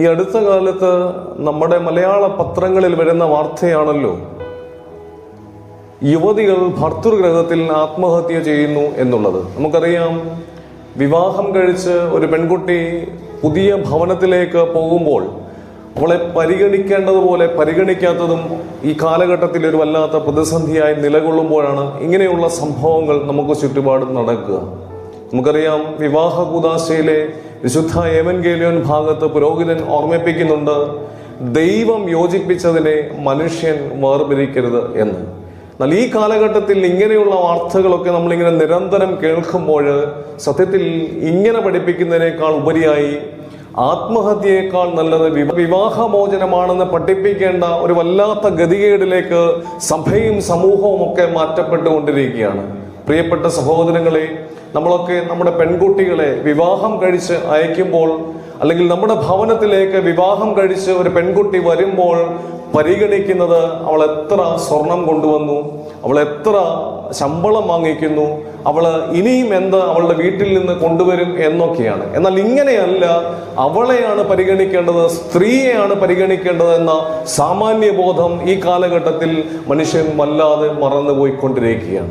ഈ അടുത്ത കാലത്ത് നമ്മുടെ മലയാള പത്രങ്ങളിൽ വരുന്ന വാർത്തയാണല്ലോ. യുവതികൾ ഭർത്തൃഗ്രഹത്തിൽ ആത്മഹത്യ ചെയ്യുന്നു എന്നുള്ളത്. നമുക്കറിയാം വിവാഹം കഴിച്ച് ഒരു പെൺകുട്ടി പുതിയ ഭവനത്തിലേക്ക് പോകുമ്പോൾ അവളെ പരിഗണിക്കേണ്ടതുപോലെ പരിഗണിക്കാത്തതും ഈ കാലഘട്ടത്തിൽ ഒരു വല്ലാത്ത പ്രതിസന്ധിയായി നിലകൊള്ളുമ്പോഴാണ് ഇങ്ങനെയുള്ള സംഭവങ്ങൾ നമുക്ക് ചുറ്റുപാടും നടക്കുക. നമുക്കറിയാം വിവാഹ കൂതാശയിലെ വിശുദ്ധ ഏവൻഗേലിയോൻ ഭാഗത്ത് പുരോഹിതൻ ഓർമ്മിപ്പിക്കുന്നുണ്ട് ദൈവം യോജിപ്പിച്ചതിനെ മനുഷ്യൻ വേർപിരിക്കരുത് എന്ന്. എന്നാൽ ഈ കാലഘട്ടത്തിൽ ഇങ്ങനെയുള്ള വാർത്തകളൊക്കെ നമ്മളിങ്ങനെ നിരന്തരം കേൾക്കുമ്പോൾ സത്യത്തിൽ ഇങ്ങനെ പഠിപ്പിക്കുന്നതിനേക്കാൾ ഉപരിയായി ആത്മഹത്യയേക്കാൾ നല്ലത് വിവാഹമോചനമാണെന്ന് പഠിപ്പിക്കേണ്ട ഒരു വല്ലാത്ത ഗതികേടിലേക്ക് സഭയും സമൂഹവും ഒക്കെ മാറ്റപ്പെട്ടുകൊണ്ടിരിക്കുകയാണ്. പ്രിയപ്പെട്ട സഹോദരങ്ങളെ നമ്മളൊക്കെ നമ്മുടെ പെൺകുട്ടികളെ വിവാഹം കഴിച്ച് അയക്കുമ്പോൾ അല്ലെങ്കിൽ നമ്മുടെ ഭവനത്തിലേക്ക് വിവാഹം കഴിച്ച് ഒരു പെൺകുട്ടി വരുമ്പോൾ പരിഗണിക്കുന്നത് അവൾ എത്ര സ്വർണം കൊണ്ടുവന്നു അവൾ എത്ര ശമ്പളം വാങ്ങിക്കുന്നു അവൾ ഇനിയും എന്ത് അവളുടെ വീട്ടിൽ നിന്ന് കൊണ്ടുവരും എന്നൊക്കെയാണ്. എന്നാൽ ഇങ്ങനെയല്ല അവളെയാണ് പരിഗണിക്കേണ്ടത് സ്ത്രീയെയാണ് പരിഗണിക്കേണ്ടത് എന്ന സാമാന്യബോധം ഈ കാലഘട്ടത്തിൽ മനുഷ്യൻ വല്ലാതെ മറന്നുപോയിക്കൊണ്ടിരിക്കുകയാണ്.